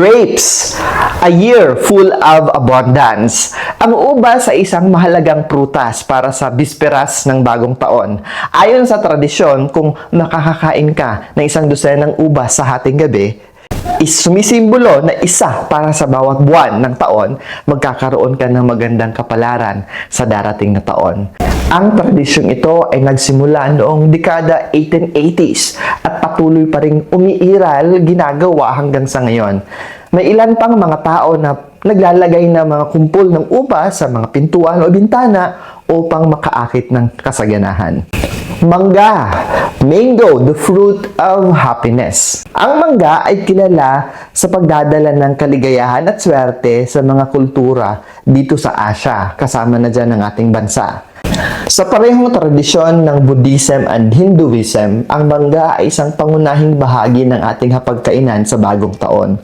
Grapes, a year full of abundance. Ang ubas ay isang mahalagang prutas para sa bisperas ng bagong taon. Ayon sa tradisyon, kung nakakakain ka ng isang dosenang ubas sa hating gabi, is sumisimbolo na isa para sa bawat buwan ng taon, magkakaroon ka ng magandang kapalaran sa darating na taon. Ang tradisyong ito ay nagsimula noong dekada 1880s at patuloy pa ring umiiral ginagawa hanggang sa ngayon. May ilan pang mga tao na naglalagay ng mga kumpol ng ubas sa mga pintuan o bintana upang makaakit ng kasaganahan. Mangga, mango, the fruit of happiness. Ang mangga ay kilala sa pagdadala ng kaligayahan at swerte sa mga kultura dito sa Asia, kasama na dyan ang ating bansa. Sa parehong tradisyon ng Buddhism and Hinduism, ang mangga ay isang pangunahing bahagi ng ating hapagkainan sa bagong taon.